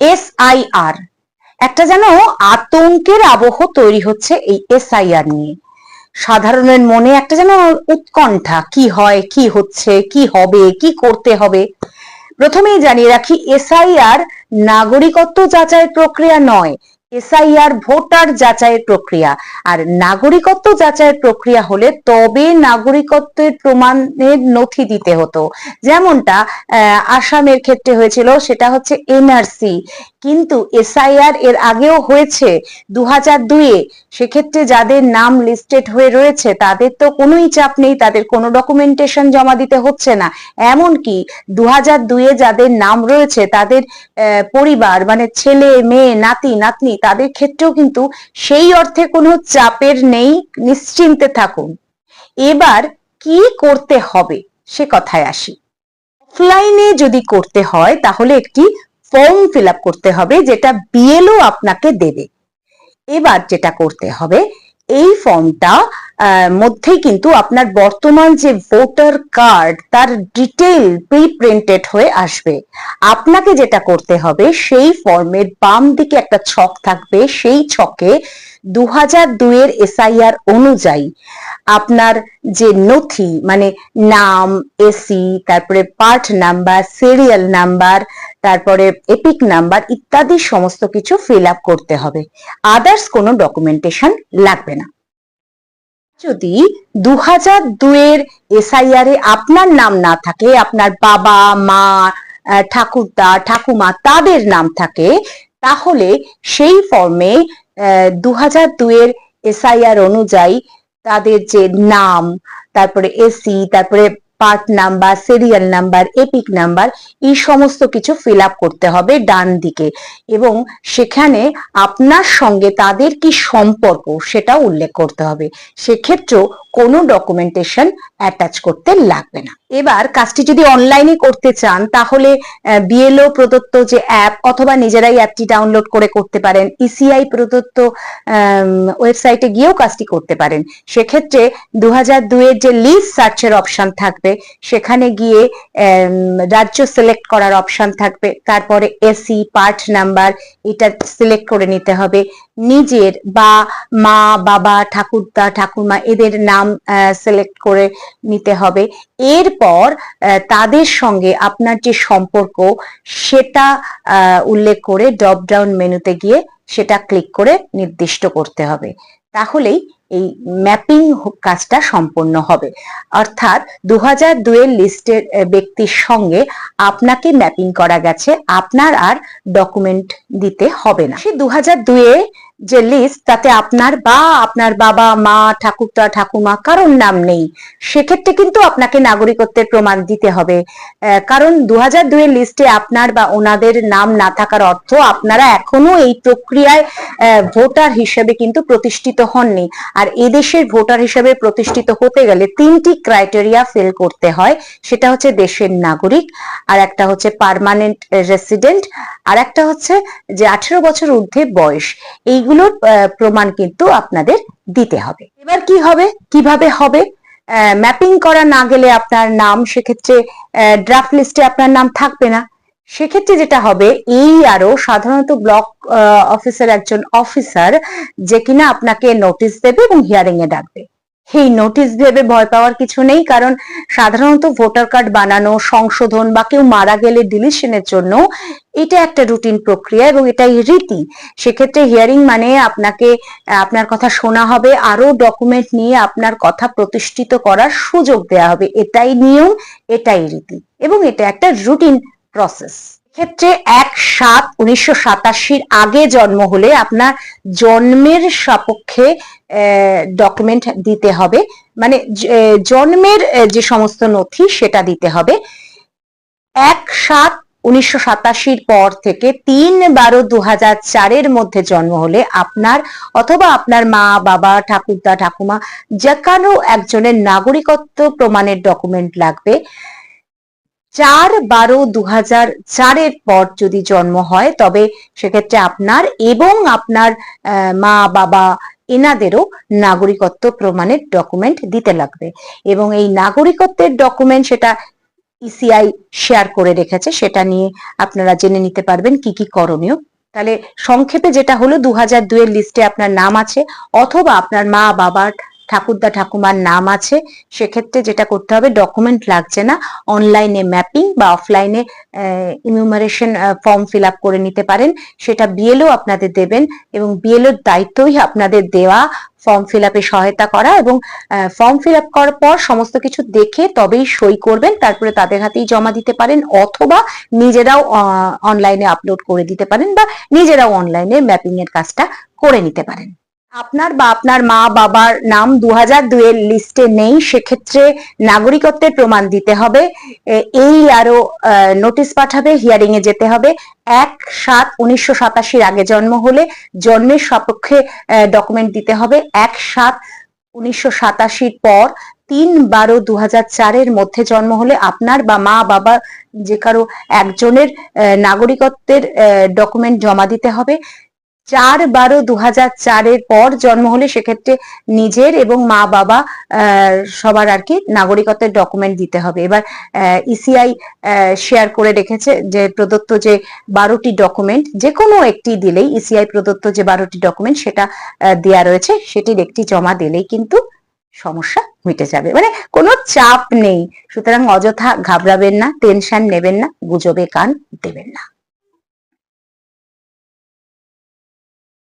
SIR একটা যেন আতঙ্কের আবহ তৈরি হচ্ছে এই এসআইআর নিয়ে। সাধারণের মনে একটা যেন উৎকণ্ঠা, কি হয়, কি হচ্ছে, কি হবে, কি করতে হবে। প্রথমেই জানিয়ে রাখি এসআইআর নাগরিকত্ব যাচাই প্রক্রিয়া নয় এসআইআর ভোটার যাচাইয়ের প্রক্রিয়া। আর নাগরিকত্ব যাচাইয়ের প্রক্রিয়া হলে তবে নাগরিকত্বের প্রমাণের নথি দিতে হতো। যেমনটা আসামের ক্ষেত্রে হয়েছিল, সেটা হচ্ছে এনআরসি। কিন্তু এসআইআর এর আগেও হয়েছে দু হাজার দুইয়ে। সেক্ষেত্রে যাদের নাম লিস্টেড হয়ে রয়েছে, তাদের তো কোনোই চাপ নেই, তাদের কোনো ডকুমেন্টেশন জমা দিতে হচ্ছে না। এমনকি দু হাজার দুইয়ে যাদের নাম রয়েছে, তাদের পরিবার মানে ছেলে, মেয়ে, নাতি, নাতনি তাদের ক্ষেত্রেও কিন্তু সেই অর্থে কোনো চাপের নেই, নিশ্চিন্তে থাকুন। এবার কি করতে হবে সে কথায় আসি। অফলাইনে যদি করতে হয়, তাহলে একটি ফর্ম ফিল করতে হবে, যেটা বিএলও আপনাকে দেবে। এবার যেটা করতে হবে, এই ফর্মটা মধ্যেই কিন্তু আপনার বর্তমান যে ভোটার কার্ড, তার ডিটেইল প্রি প্রিন্টেড হয়ে আসবে। আপনাকে যেটা করতে হবে, সেই ফর্মের বাম দিকে একটা ছক থাকবে। সেই ছকে দু হাজার দুইয়ের এসআইআর অনুযায়ী আপনার যে নথি মানে নাম এসি তারপরে পার্ট নাম্বার সিরিয়াল নাম্বার তারপরে এপিক নাম্বার ইত্যাদি সমস্ত কিছু ফিল আপ করতে হবে। আদার্স কোনো ডকুমেন্টেশন লাগবে না। যদি দু হাজার দুয়ের এসআইআর এ আপনার নাম না থাকে, আপনার বাবা, মা ঠাকুরদা, ঠাকুমা তাদের নাম থাকে, তাহলে সেই ফর্মে দু হাজার দুয়ের এসআইআর অনুযায়ী তাদের যে নাম, তারপরে এসি তারপরে part number serial number EPIC number এই সমস্ত কিছু ফিল আপ করতে হবে ডান দিকে। এবং সেখানে আপনার সঙ্গে তাদের কি সম্পর্ক সেটা উল্লেখ করতে হবে। সেক্ষেত্রেও কোনো ডকুমেন্টেশন অ্যাটাচ করতে লাগবে না। এবার কাজটি যদি অনলাইনে করতে চান, তাহলে বিএলও প্রদত্ত যে অ্যাপ অথবা নিজেরাই অ্যাপটি ডাউনলোড করে করতে পারেন। ইসিআই প্রদত্ত ওয়েবসাইটে গিয়েও কাজটি করতে পারেন। সেক্ষেত্রে দু হাজার দুইয়ের যে লিস্ট সার্চের অপশন থাকবে, সেখানে গিয়ে রাজ্য সিলেক্ট করার অপশন থাকবে। তারপরে এসি পার্ট নাম্বার এটা সিলেক্ট করে নিতে হবে। নিজের বা মা, বাবা, ঠাকুরদা, ঠাকুরমা এদের নাম সিলেক্ট করে নিতে হবে। এরপর তাদের সঙ্গে আপনার যে সম্পর্ক, সেটা উল্লেখ করে ড্রপ ডাউন মেনুতে গিয়ে সেটা ক্লিক করে নির্দিষ্ট করতে হবে। তাহলেই এই ম্যাপিং কাজটা সম্পন্ন হবে। অর্থাৎ দু হাজার দুয়ের লিস্টের ব্যক্তির সঙ্গে আপনাকে ম্যাপিং করা গেছে। আপনার আর ডকুমেন্ট দিতে হবে না। সে দু হাজার দুয়ে যে লিস্ট তাতে আপনার বা আপনার বাবা, মা, ঠাকুরদা ঠাকুমা কারোর নাম নেই, সেক্ষেত্রে কিন্তু আপনাকে নাগরিকত্বের প্রমাণ দিতে হবে। কারণ দু হাজার দুয়ের লিস্টে আপনার বা ওনাদের নাম না থাকার অর্থ আপনারা এখনও এই প্রক্রিয়ায় ভোটার হিসেবে কিন্তু প্রতিষ্ঠিত হননি। আর এদেশের ভোটার হিসেবে প্রতিষ্ঠিত হতে গেলে তিনটি ক্রাইটেরিয়া ফিল করতে হয়, সেটা হচ্ছে দেশের নাগরিক, আর একটা হচ্ছে পার্মানেন্ট রেসিডেন্ট আর একটা হচ্ছে যে আঠেরো বছর ঊর্ধ্বে বয়স। এইগুলোর আহ, প্রমাণ কিন্তু আপনাদের দিতে হবে। এবার কি হবে? কীভাবে হবে? ম্যাপিং করা না গেলে আপনার নাম সেক্ষেত্রে ড্রাফট লিস্টে আপনার নাম থাকবে না। সেক্ষেত্রে যেটা হবে এই আরও সাধারণত ব্লক অফিসার একজন অফিসার যে কিনা আপনাকে নোটিশ দেবে এবং হিয়ারিং এ ডাকবে। এই নোটিশ ভেবে ভয় পাওয়ার কিছু নেই, কারণ সাধারণত ভোটার কার্ড বানানো, সংশোধন বা কেউ মারা গেলে ডিলিশনের জন্য এটা একটা রুটিন প্রক্রিয়া এবং এটাই রীতি। সেক্ষেত্রে হিয়ারিং মানে আপনাকে, আপনার কথা শোনা হবে আরও ডকুমেন্ট নিয়ে আপনার কথা প্রতিষ্ঠিত করার সুযোগ দেওয়া হবে। এটাই নিয়ম, এটাই রীতি এবং এটা একটা রুটিন প্রসেস ক্ষেত্রে এক সাত উনিশশো সাতাশির আগে জন্ম হলে আপনার জন্মের সপক্ষে ডকুমেন্ট দিতে হবে। মানে জন্মের যে সমস্ত নথি সেটা দিতে হবে। এক সাত উনিশশো সাতাশির পর থেকে তিন বারো দু হাজার চারের মধ্যে জন্ম হলে আপনার অথবা আপনার মা, বাবা, ঠাকুরদা, ঠাকুমা, যে কারও একজনের নাগরিকত্ব প্রমাণের ডকুমেন্ট লাগবে। চার বারো দু হাজার চারের পর যদি জন্ম হয়, তবে সেক্ষেত্রে আপনার এবং আপনার মা, বাবা এনাদেরও নাগরিকত্ব প্রমাণের ডকুমেন্ট দিতে লাগবে। এবং এই নাগরিকত্বের ডকুমেন্ট সেটা ইসিআই শেয়ার করে রেখেছে, সেটা নিয়ে আপনারা জেনে নিতে পারবেন কি কি করণীয়। তাহলে সংক্ষেপে যেটা হলো দু হাজার দুয়ের লিস্টে আপনার নাম আছে, অথবা আপনার মা, বাবার ঠাকুরদা ঠাকুমার নাম আছে, সেক্ষেত্রে যেটা করতে হবে ডকুমেন্ট লাগছে না অনলাইনে ম্যাপিং বা অফলাইনে ইমিউমারেশন ফর্ম ফিল আপ করে নিতে পারেন, সেটা বিএলও আপনাদের দেবেন এবং বিএলওর দায়িত্বই আপনাদের দেওয়া ফর্ম ফিল আপে সহায়তা করা এবং ফর্ম ফিল আপ করার পর সমস্ত কিছু দেখে তবেই সই করবেন, তারপরে তাদের হাতেই জমা দিতে পারেন অথবা নিজেরাও অনলাইনে আপলোড করে দিতে পারেন বা নিজেরাও অনলাইনে ম্যাপিং এর কাজটা করে নিতে পারেন। আপনার বা আপনার মা বাবার নাম দু হাজার দুয়ের লিস্টে নেই, সেক্ষেত্রে নাগরিকত্বের প্রমাণ দিতে হবে। এই আরও নোটিশ পাঠাবে হিয়ারিং এ যেতে হবে। এক সাত উনিশশো সাতাশির আগে জন্ম হলে জন্মের সপক্ষে ডকুমেন্ট দিতে হবে। এক সাত উনিশশো সাতাশির পর তিন বারো দু হাজার চারের মধ্যে জন্ম হলে আপনার বা মা বাবা যে কারও একজনের নাগরিকত্বের ডকুমেন্ট জমা দিতে হবে। চার বারো দু হাজার চারের পর জন্ম হলে সেক্ষেত্রে নিজের এবং মা বাবা সবার আর কি নাগরিকত্বের ডকুমেন্ট দিতে হবে। এবার ইসিআই শেয়ার করে রেখেছে যে প্রদত্ত যে বারোটি ডকুমেন্ট যে কোনো একটি দিলেই ইসিআই প্রদত্ত যে বারোটি ডকুমেন্ট সেটা দেয়া রয়েছে, সেটির একটি জমা দিলেই কিন্তু সমস্যা মিটে যাবে। মানে কোনো চাপ নেই। সুতরাং অযথা ঘাবড়াবেন না টেনশন নেবেন না, গুজবে কান দেবেন না।